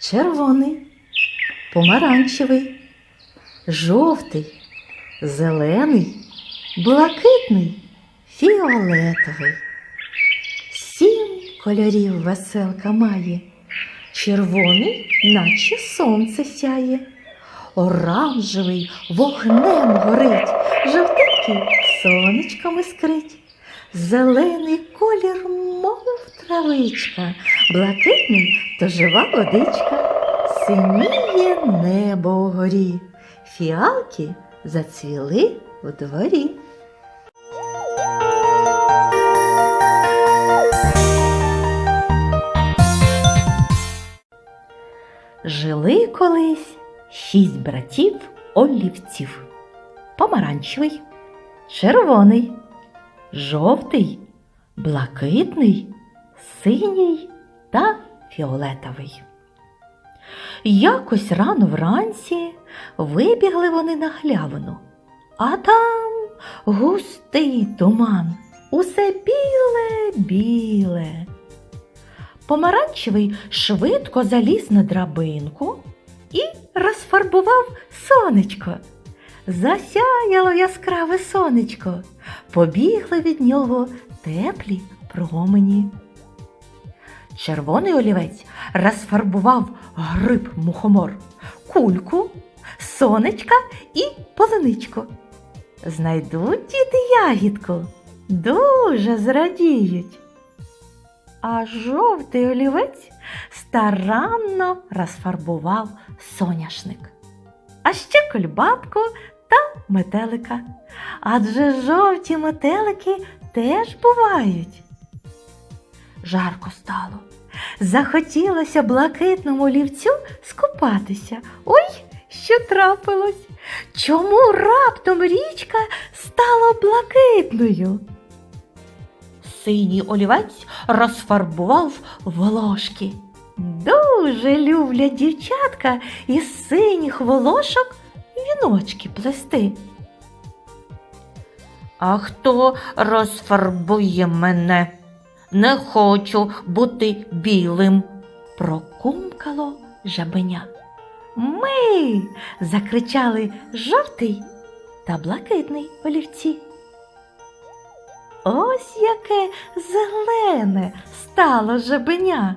червоний, помаранчевий, жовтий, зелений, блакитний, фіолетовий. Сім кольорів веселка має. Червоний, наче сонце сяє, оранжевий вогнем горить, жовтенький сонечком іскрить, зелений колір, мов травичка, блакитний то жива водичка, синіє небо угорі, фіалки зацвіли в дворі. Жили колись шість братів олівців. Помаранчевий, червоний, жовтий, блакитний, синій та фіолетовий. Якось рано вранці вибігли вони на глявину, а там густий туман, усе біле, біле. Помаранчевий швидко заліз на драбинку і розфарбував сонечко. Засяяло яскраве сонечко, побігли від нього теплі промені. Червоний олівець розфарбував гриб мухомор, кульку, сонечка і полуничку. Знайдуть діти ягідку, дуже зрадіють. А жовтий олівець старанно розфарбував соняшник, а ще кольбабку та метелика. Адже жовті метелики теж бувають. Жарко стало. Захотілося блакитному олівцю скупатися. Ой, що трапилось? Чому раптом річка стала блакитною? Синій олівець розфарбував волошки. Дуже люблять дівчатка із синіх волошок віночки плести. А хто розфарбує мене? Не хочу бути білим, прокумкало жабеня. Ми. закричали жовтий та блакитний олівці. Ось яке зелене стало жабеня.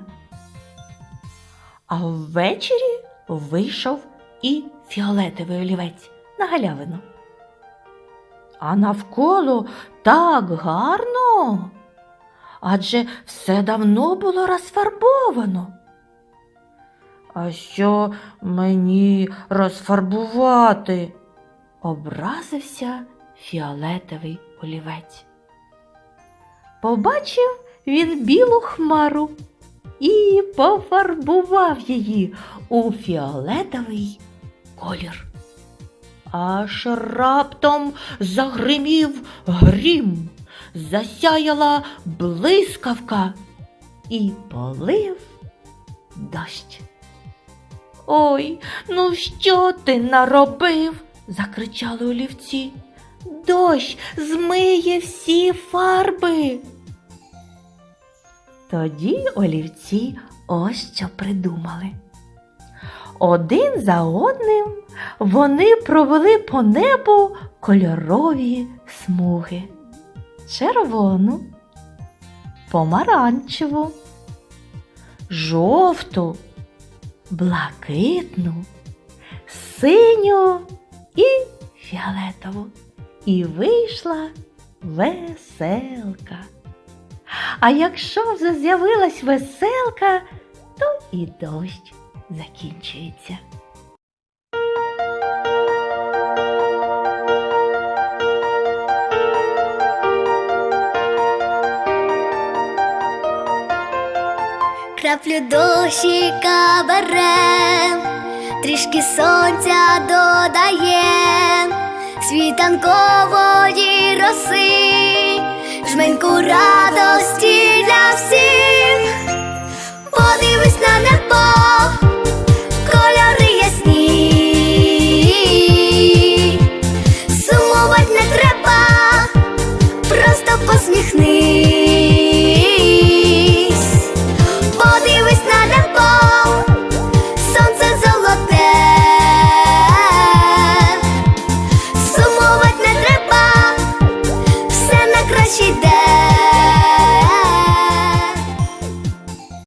А ввечері вийшов і фіолетовий олівець на галявину. А навколо так гарно, адже все давно було розфарбовано. А що мені розфарбувати? образився фіолетовий олівець. Побачив він білу хмару і пофарбував її у фіолетовий колір. Аж раптом загримів грім, засяяла блискавка і полив дощ. Ой, ну що ти наробив? закричали олівці. Дощ змиє всі фарби. Тоді олівці ось що придумали. Один за одним вони провели по небу кольорові смуги. Червону, помаранчеву, жовту, блакитну, синю і фіолетову. І вийшла веселка. А якщо вже з'явилась веселка, то і дощ закінчується. Краплю дощика берем, трішки сонця додає, світанкової роси, жменьку радості для всіх,